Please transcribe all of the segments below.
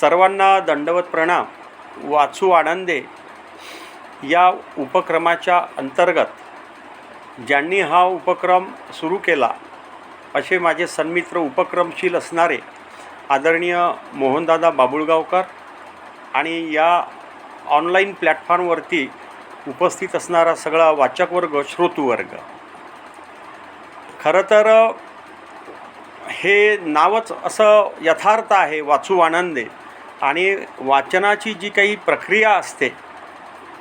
सर्वांना दंडवत प्रणाम. वाचू आनंदे. या उपक्रमाच्या अंतर्गत ज्यांनी हा उपक्रम सुरू केला असे माझे सन्मित्र उपक्रमशील असणारे आदरणीय मोहनदादा बाबुळगावकर आणि या ऑनलाईन प्लॅटफॉर्मवरती उपस्थित असणारा सगळा वाचकवर्ग श्रोतूवर्ग. खरं तर हे नावच असं यथार्थ आहे वाचू आनंदे. आणि वाचनाची जी काही प्रक्रिया असते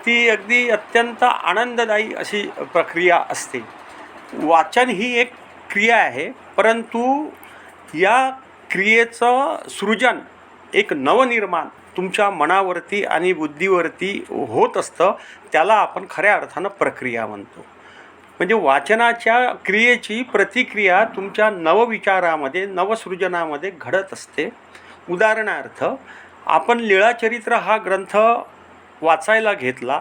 ती अगदी अत्यंत आनंददायी अशी प्रक्रिया असते. वाचन ही एक क्रिया आहे परंतु या क्रियेचं सृजन एक नवनिर्माण तुमच्या मनावरती आणि बुद्धीवरती होत असतं त्याला आपण खऱ्या अर्थानं प्रक्रिया म्हणतो. म्हणजे वाचनाच्या क्रियेची प्रतिक्रिया तुमच्या नवविचारामध्ये नवसृजनामध्ये घडत असते. उदाहरणार्थ आपण लीळाचरित्र हा ग्रंथ वाचायला घेतला.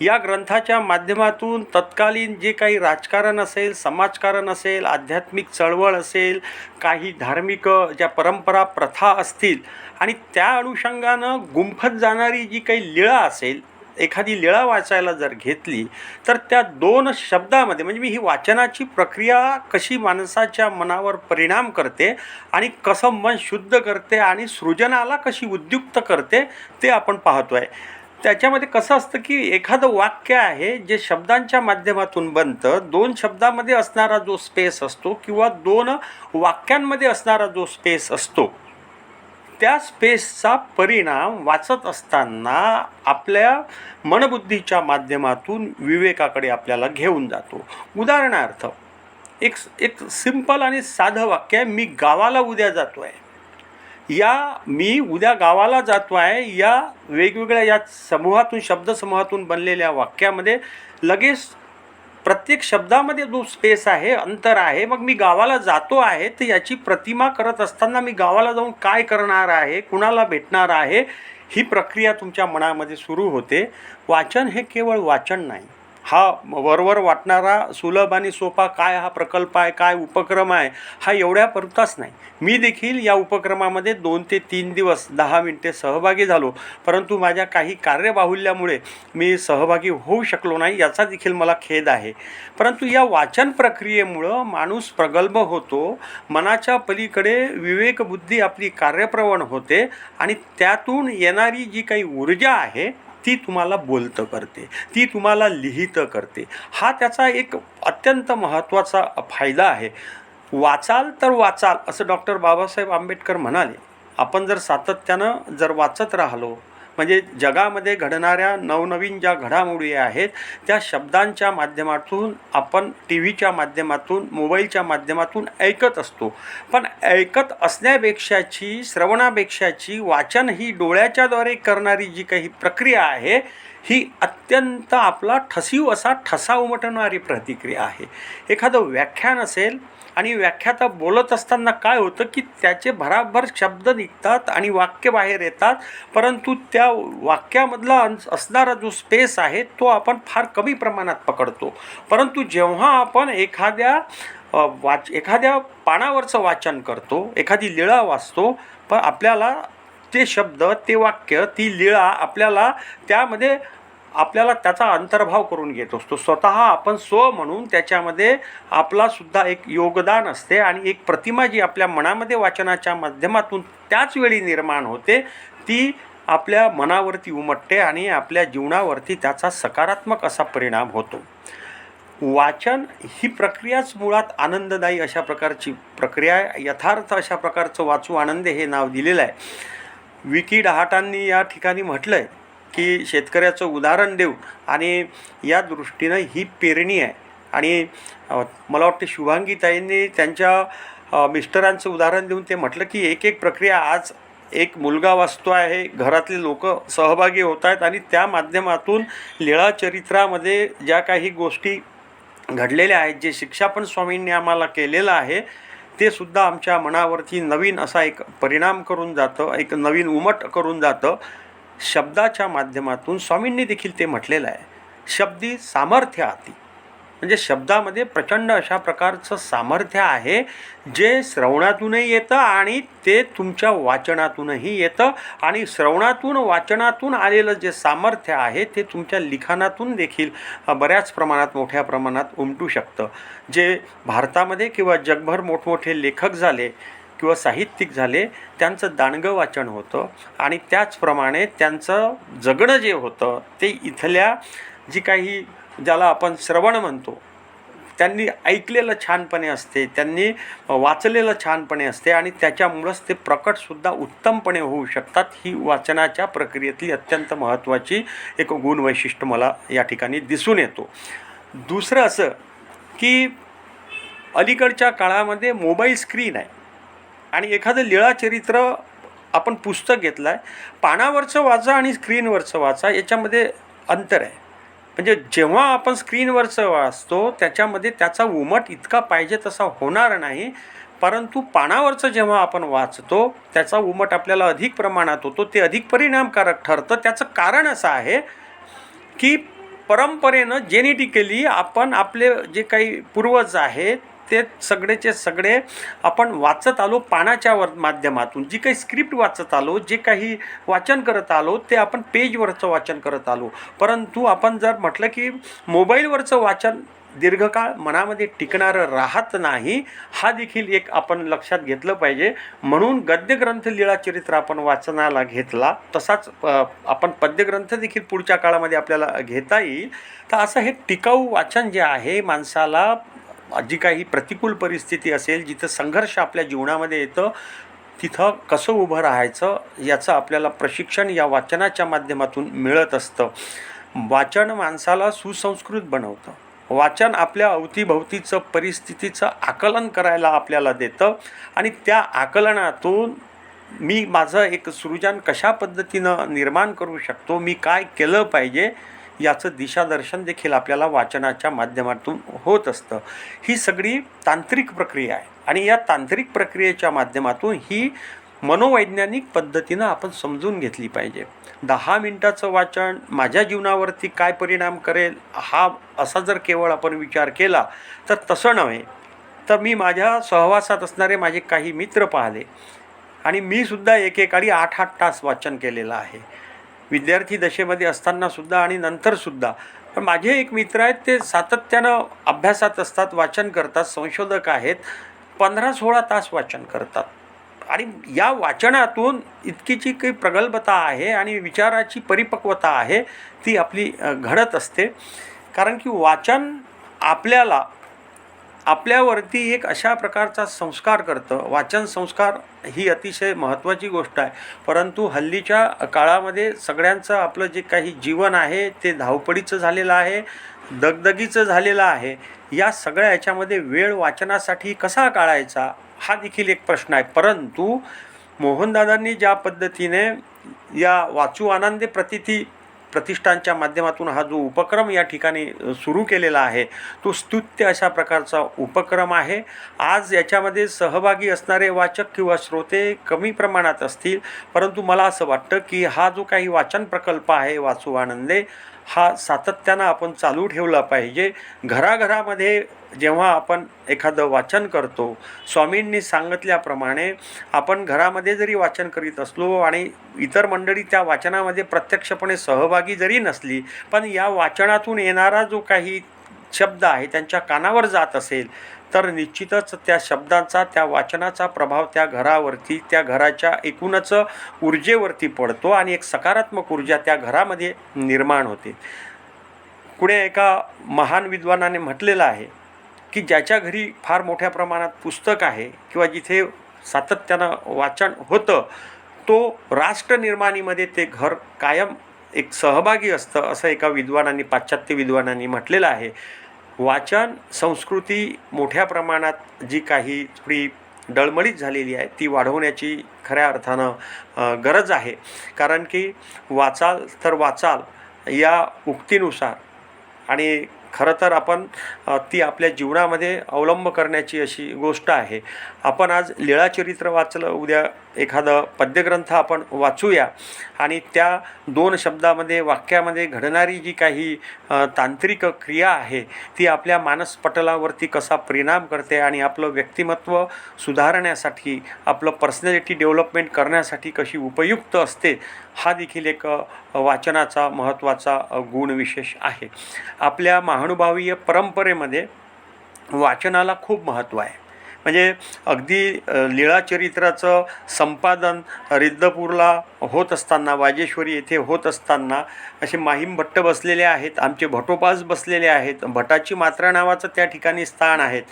या ग्रंथाच्या माध्यमातून तत्कालीन जे काही राजकारण असेल समाजकारण असेल आध्यात्मिक चळवळ असेल काही धार्मिक ज्या परंपरा प्रथा असतील आणि त्या अनुषंगानं गुंफत जाणारी जी काही लीळा असेल एखादी लिळा वाचायला जर घेतली तर त्या दोन शब्दामध्ये म्हणजे मी ही वाचनाची प्रक्रिया कशी माणसाच्या मनावर परिणाम करते आणि कसं मन शुद्ध करते आणि सृजनाला कशी उद्युक्त करते ते आपण पाहतो आहे त्याच्यामध्ये कसं असतं की एखादं वाक्य आहे जे शब्दांच्या माध्यमातून बनतं दोन शब्दामध्ये असणारा जो स्पेस असतो किंवा दोन वाक्यांमध्ये असणारा जो स्पेस असतो त्या स्पेसचा परिणाम वाचत असताना आपल्या मनबुद्धीच्या माध्यमातून विवेकाकडे आपल्याला घेऊन जातो. उदाहरणार्थ एक एक सिंपल आणि साधं वाक्य आहे मी गावाला उद्या जातो आहे या मी उद्या गावाला जातो आहे या वेगवेगळ्या या समूहातून शब्दसमूहातून बनलेल्या वाक्यामध्ये लगेच प्रत्येक शब्दामध्ये जो स्पेस आहे अंतर आहे मग मी गावाला जातो आहे तर याची प्रतिमा करत असताना मी गावाला जाऊन काय करणार आहे कुणाला भेटणार आहे ही प्रक्रिया तुमच्या मनामध्ये सुरू होते. वाचन हे केवळ वाचन नाही. हा वरवर वाटणारा सुलभ आणि सोपा काय हा प्रकल्प आहे काय उपक्रम आहे हा एवढ्या पुरताच नाही. मी देखील या उपक्रमामध्ये दोन ते तीन दिवस दहा मिनटे सहभागी झालो. परंतु माझ्या काही कार्यबाहुल्यामुळे मी सहभागी होऊ शकलो नाही याचा देखील मला खेद आहे. परंतु या वाचन प्रक्रियेमुळं माणूस प्रगल्भ होतो मनाच्या पलीकडे विवेकबुद्धी आपली कार्यप्रवण होते आणि त्यातून येणारी जी काही ऊर्जा आहे ती तुम्हाला बोलतं करते ती तुम्हाला लिहितं करते. हा त्याचा एक अत्यंत महत्त्वाचा फायदा आहे. वाचाल तर वाचाल असं डॉक्टर बाबासाहेब आंबेडकर म्हणाले. आपण जर सातत्यानं जर वाचत राहिलो म्हणजे जगामध्ये घडणाऱ्या नवनवीन ज्या घडामोडी आहेत त्या शब्दांच्या माध्यमातून आपण टी व्हीच्या माध्यमातून मोबाईलच्या माध्यमातून ऐकत असतो. पण ऐकत असण्यापेक्षाची श्रवणापेक्षाची वाचन ही डोळ्याच्याद्वारे करणारी जी काही प्रक्रिया आहे ही अत्यंत आपला ठसीव असा ठसा उमटवणारी प्रतिक्रिया आहे. एखादं व्याख्यान असेल आणि व्याख्याता बोलत असताना काय होतं की त्याचे भराभर शब्द निघतात आणि वाक्य बाहेर येतात परंतु त्या वाक्यामधला असणारा जो स्पेस आहे तो आपण फार कमी प्रमाणात पकडतो. परंतु जेव्हा आपण एखाद्या वाच एखाद्या पानावरचं वाचन करतो एखादी लिळा वाचतो पण आपल्याला ते शब्द ते वाक्य ती लीळा आपल्याला त्यामध्ये आपल्याला त्याचा अंतर्भाव करून घेत असतो. स्वतः आपण स्व म्हणून त्याच्यामध्ये आपलासुद्धा एक योगदान असते आणि एक प्रतिमा जी आपल्या मनामध्ये वाचनाच्या माध्यमातून त्याच वेळी निर्माण होते ती आपल्या मनावरती उमटते आणि आपल्या जीवनावरती त्याचा सकारात्मक असा परिणाम होतो. वाचन ही प्रक्रियाच मुळात आनंददायी अशा प्रकारची प्रक्रिया आहे. यथार्थ अशा प्रकारचं वाचू आनंद हे नाव दिलेलं आहे. विकी डहाटांनी या ठिकाणी म्हटलं आहे की शेतकऱ्याचं उदाहरण देऊ. आणि या दृष्टीनं ही पेरणी आहे. आणि मला वाटतं शुभांगीताईंनी त्यांच्या मिस्टरांचं उदाहरण देऊन ते म्हटलं की एक एक प्रक्रिया आज एक मुलगा वाचतो आहे घरातले लोक सहभागी होत आहेत आणि त्या माध्यमातून लीळा चरित्रामध्ये ज्या काही गोष्टी घडलेल्या आहेत जे शिक्षापण स्वामींनी आम्हाला केलेलं आहे ते सुद्धा आमच्या मनावरती नवीन असा एक परिणाम करून जातं एक नवीन उमट करून जातं. शब्दाच्या माध्यमातून स्वामींनी देखील ते म्हटलेलं आहे. शब्दी सामर्थ्य आती. म्हणजे शब्दामध्ये प्रचंड अशा प्रकारचं सामर्थ्य आहे जे श्रवणातूनही येतं आणि ते तुमच्या वाचनातूनही येतं आणि श्रवणातून वाचनातून आलेलं जे सामर्थ्य आहे ते तुमच्या लिखाणातून देखील बऱ्याच प्रमाणात मोठ्या प्रमाणात उमटू शकतं. जे भारतामध्ये किंवा जगभर मोठमोठे लेखक झाले किंवा साहित्यिक झाले त्यांचं दांडगं वाचन होतं आणि त्याचप्रमाणे त्यांचं जगणं जे होतं ते इथल्या जी काही ज्याला आपण श्रवण म्हणतो त्यांनी ऐकलेलं छानपणे असते त्यांनी वाचलेलं छानपणे असते आणि त्याच्यामुळंच ते प्रकटसुद्धा उत्तमपणे होऊ शकतात ही वाचनाच्या प्रक्रियेतली अत्यंत महत्त्वाची एक गुणवैशिष्ट्य मला या ठिकाणी दिसून येतो. दुसरं असं की अलीकडच्या काळामध्ये मोबाईल स्क्रीन आहे. आणि एखादं लीळाचरित्र आपण पुस्तक घेतलं आहे पानावरचं वाचा आणि स्क्रीनवरचं वाचा याच्यामध्ये अंतर आहे. म्हणजे जेव्हा आपण स्क्रीनवरचं वाचतो त्याच्यामध्ये त्याचा उमट इतका पाहिजे तसा होणार नाही. परंतु पानावरचं जेव्हा आपण वाचतो त्याचा उमट आपल्याला अधिक प्रमाणात होतो. ते अधिक परिणामकारक ठरतं. त्याचं कारण असं आहे की परंपरेनं जेनेटिकली आपण आपले जे काही पूर्वज आहेत ते सगळेचे सगळे आपण वाचत आलो पानाच्या वर माध्यमातून. जी काही स्क्रिप्ट वाचत आलो जे काही वाचन करत आलो ते आपण पेजवरचं वाचन करत आलो. परंतु आपण जर म्हटलं की मोबाईलवरचं वाचन दीर्घकाळ मनामध्ये टिकणारं राहत नाही हा देखील एक आपण लक्षात घेतलं पाहिजे. म्हणून गद्यग्रंथ लीळाचरित्र आपण वाचनाला घेतला तसाच आपण पद्यग्रंथ देखील पुढच्या काळामध्ये आपल्याला घेता येईल. तर असं हे टिकाऊ वाचन जे आहे माणसाला जी काही प्रतिकूल परिस्थिती असेल जिथं संघर्ष आपल्या जीवनामध्ये येतं तिथं कसं उभं राहायचं याचं आपल्याला प्रशिक्षण या वाचनाच्या माध्यमातून मिळत असतं. वाचन माणसाला सुसंस्कृत बनवतं. वाचन आपल्या अवतीभवतीचं परिस्थितीचं आकलन करायला आपल्याला देतं आणि त्या आकलनातून मी माझं एक सृजन कशा पद्धतीनं निर्माण करू शकतो मी काय केलं पाहिजे याचं दिशादर्शन देखील आपल्याला वाचनाच्या माध्यमातून होत असतं. ही सगळी तांत्रिक प्रक्रिया आहे. आणि या तांत्रिक प्रक्रियेच्या माध्यमातून ही मनोवैज्ञानिक पद्धतीनं आपण समजून घेतली पाहिजे. दहा मिनटाचं वाचन माझ्या जीवनावरती काय परिणाम करेल हा असा जर केवळ आपण विचार केला तर तसं नव्हे. तर मी माझ्या सहवासात असणारे माझे काही मित्र पाहिले. आणि मी सुद्धा एकेकाळी आठ आठ तास वाचन केलेलं आहे. विद्यार्थी दशेमध्ये असतानासुद्धा आणि नंतरसुद्धा पण माझे एक मित्र आहेत ते सातत्यानं अभ्यासात असतात वाचन करतात संशोधक आहेत. पंधरा सोळा तास वाचन करतात. आणि या वाचनातून इतकीची काही प्रगल्भता आहे आणि विचाराची परिपक्वता आहे ती आपली घडत असते. कारण की वाचन आपल्याला आपल्यावरती एक अशा प्रकारचा संस्कार करतं. वाचन संस्कार ही अतिशय महत्त्वाची गोष्ट आहे. परंतु हल्लीच्या काळामध्ये सगळ्यांचं आपलं जे काही जीवन आहे ते धावपळीचं झालेलं आहे दगदगीचं झालेलं आहे. या सगळ्या याच्यामध्ये वेळ वाचनासाठी कसा काढायचा हा देखील एक प्रश्न आहे. परंतु मोहनदादांनी ज्या पद्धतीने या वाचू आनंदे प्रतिथी प्रतिष्ठानच्या माध्यमातून हा जो उपक्रम या ठिकाणी सुरू केलेला आहे तो स्तुत्य अशा प्रकारचा उपक्रम आहे. आज याच्यामध्ये सहभागी असणारे वाचक किंवा श्रोते कमी प्रमाणात असतील परंतु मला असं वाटतं की हा जो काही वाचन प्रकल्प आहे वाचू आनंदे हा सातत्यानं आपण चालू ठेवला पाहिजे. घराघरामध्ये जेव्हा आपण एखादं वाचन करतो स्वामींनी सांगितल्याप्रमाणे आपण घरामध्ये जरी वाचन करीत असलो आणि इतर मंडळी त्या वाचनामध्ये प्रत्यक्षपणे सहभागी जरी नसली पण या वाचनातून येणारा जो काही शब्द आहे त्यांच्या कानावर जात असेल तर निश्चितच त्या शब्दांचा त्या वाचनाचा प्रभाव त्या घरावरती त्या घराच्या एकूणच ऊर्जेवरती पडतो आणि एक सकारात्मक ऊर्जा त्या घरामध्ये निर्माण होते. कुणी एका महान विद्वानाने म्हटलेलं आहे की ज्याच्या घरी फार मोठ्या प्रमाणात पुस्तक आहे किंवा जिथे सातत्यानं वाचन होतं तो राष्ट्रनिर्माणीमध्ये ते घर कायम एक सहभागी असतं असं एका विद्वानांनी पाश्चात्य विद्वानांनी म्हटलेलं आहे. वाचन संस्कृती मोठ्या प्रमाणात जी काही थोडी डळमळीत झालेली आहे ती वाढवण्याची खऱ्या अर्थानं गरज आहे. कारण की वाचाल तर वाचाल या उक्तीनुसार आणि खरं तर आपण ती आपल्या जीवनामध्ये अवलंब करण्याची अशी गोष्ट आहे. आपण आज लीळाचरित्र वाचलं उद्या एखादं पद्यग्रंथ आपण वाचूया आणि त्या दोन शब्दामध्ये वाक्यामध्ये घडणारी जी काही तांत्रिक क्रिया आहे ती आपल्या मानसपटलावरती कसा परिणाम करते आणि आपलं व्यक्तिमत्व सुधारण्यासाठी आपलं पर्सनॅलिटी डेव्हलपमेंट करण्यासाठी कशी उपयुक्त असते हा देखील एक वाचनाचा महत्त्वाचा गुणविशेष आहे. आपल्या महानुभावीय परंपरेमध्ये वाचनाला खूप महत्त्व आहे. म्हणजे अगदी लीळाचरित्राचं संपादन रिद्धपूरला होत असताना वाजेश्वरी येथे होत असताना असे माहीम भट्ट बसलेले आहेत आमचे भटोपास बसलेले आहेत. भटाची मात्रा नावाचं त्या ठिकाणी स्थान आहेत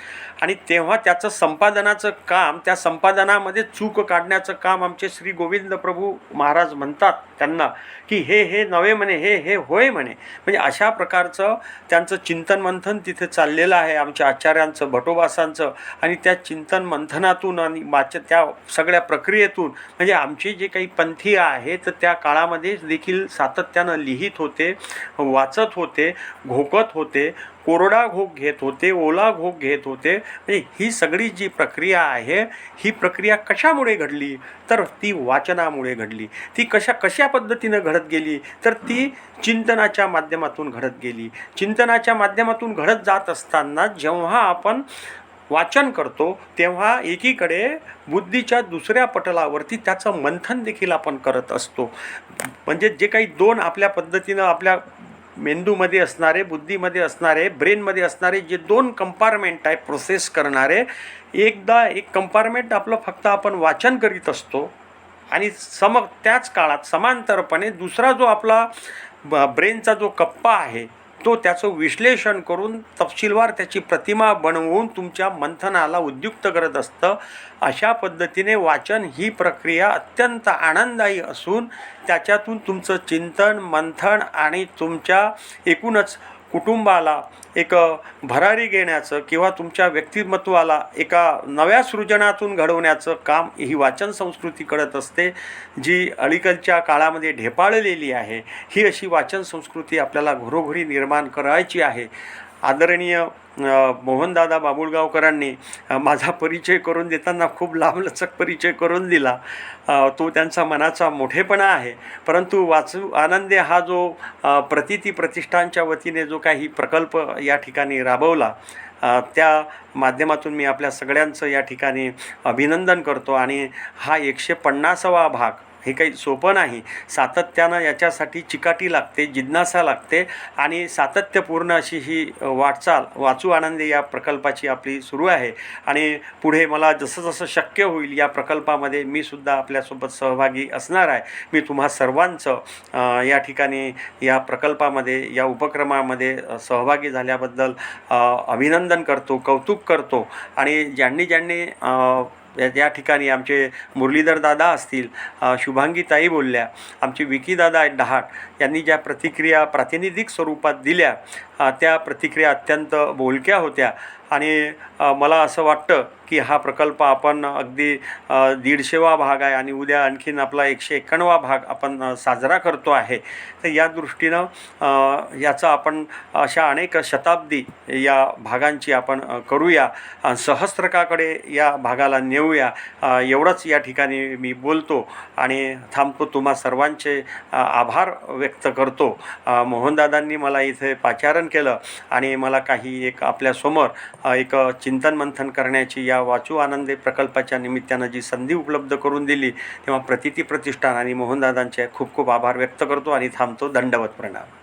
आणि तेव्हा त्याचं संपादनाचं काम त्या संपादनामध्ये चूक काढण्याचं काम आमचे श्री गोविंद प्रभू महाराज म्हणतात त्यांना की हे हे नवे म्हणे हे हे होय म्हणे. म्हणजे अशा प्रकारचं त्यांचं चिंतन मंथन तिथे चाललेलं आहे आमच्या आचार्यांचं भटोबासांचं. आणि त्या चिंतन मंथनातून आणि माच त्या सगळ्या प्रक्रियेतून म्हणजे आमचे जे काही पंथी पंथीय आहेत तर त्या काळामध्ये देखील सातत्यानं लिहित होते वाचत होते घोकत होते कोरडा घोक घेत होते ओला घोक घेत होते. म्हणजे ही सगळी जी प्रक्रिया आहे ही प्रक्रिया कशामुळे घडली? तर ती वाचनामुळे घडली. ती कशा कशा पद्धतीनं घडत गेली? तर ती चिंतनाच्या माध्यमातून घडत गेली. चिंतनाच्या माध्यमातून घडत जात असताना जेव्हा आपण वाचन करतो तेव्हा एकीकडे बुद्धीच्या दुसऱ्या पटलावरती त्याचं मंथन देखील आपण करत असतो. म्हणजे जे काही दोन आपल्या पद्धतीनं आपल्या मेंदूमध्ये असणारे बुद्धीमध्ये असणारे ब्रेनमध्ये असणारे जे दोन कंपार्टमेंट आहे प्रोसेस करणारे एकदा एक कंपार्टमेंट आपलं फक्त आपण वाचन करीत असतो आणि सम त्याच काळात समांतरपणे दुसरा जो आपला ब ब्रेनचा जो कप्पा आहे तो त्याचं विश्लेषण करून तपशीलवार त्याची प्रतिमा बनवून तुमच्या मंथनाला उद्युक्त करत असतं. अशा पद्धतीने वाचन ही प्रक्रिया अत्यंत आनंददायी असून त्याच्यातून तुमचं चिंतन मंथन आणि तुमच्या एकूणच कुटुंबाला एक भरारी घेण्याचं किंवा तुमच्या व्यक्तिमत्वाला एका नव्या सृजनातून घडवण्याचं काम ही वाचन संस्कृती करत असते जी अलीकडच्या काळामध्ये ढेपाळलेली आहे. ही अशी वाचन संस्कृती आपल्याला घरोघरी निर्माण करायची आहे. आदरणीय मोहनदादा बाबुळगावकरांनी माझा परिचय करून देताना खूप लांबलचक परिचय करून दिला. तो त्यांचा मनाचा मोठेपणा आहे. परंतु वाचू आनंदे हा जो प्रतिती प्रतिष्ठानच्या वतीने जो काही प्रकल्प या ठिकाणी राबवला त्या माध्यमातून मी आपल्या सगळ्यांचं या ठिकाणी अभिनंदन करतो. आणि हा एकशे पन्नासावा भाग हे काही सोपं नाही. सातत्यानं याच्यासाठी चिकाटी लागते जिज्ञासा लागते आणि सातत्यपूर्ण अशी ही वाटचाल वाचू आनंदी या प्रकल्पाची आपली सुरू आहे. आणि पुढे मला जसं जसं शक्य होईल या प्रकल्पामध्ये मी सुद्धा आपल्यासोबत सहभागी असणार आहे. मी तुम्हा सर्वांचं या ठिकाणी या प्रकल्पामध्ये या उपक्रमामध्ये सहभागी झाल्याबद्दल अभिनंदन करतो कौतुक करतो. आणि ज्यांनी ज्यांनी या ठिकाणी आमचे मुरलीधर दादा असतील शुभांगीताई बोलल्या आमचे विकी दादा आहेत डहाट यांनी ज्या प्रतिक्रिया प्रातिनिधिक स्वरूपात दिल्या त्या प्रतिक्रिया अत्यंत बोलक्या होत्या. आणि मला असं वाटतं की हा प्रकल्प आपण अगदी दीडशेवा भाग आहे आणि उद्या आणखीन आपला एकशे एक्याण्णवा भाग आपण साजरा करतो आहे. तर या दृष्टीनं याचा आपण अशा अनेक शताब्दी या भागांची आपण करूया. सहस्त्रकाकडे या भागाला नेऊया. एवढंच या ठिकाणी मी बोलतो आणि थांबतो. तुम्हा सर्वांचे आभार व्यक्त करतो. मोहनदादांनी मला इथे पाचारण केलं. आणि मला काही एक आपल्यासमोर एक चिंतन मंथन करण्याची या वाचू आनंदे प्रकल्पाच्या निमित्तानं जी संधी उपलब्ध करून दिली तेव्हा प्रतिती प्रतिष्ठान आणि मोहनदादांचे खूप खूप आभार व्यक्त करतो आणि थांबतो. दंडवत प्रणाम.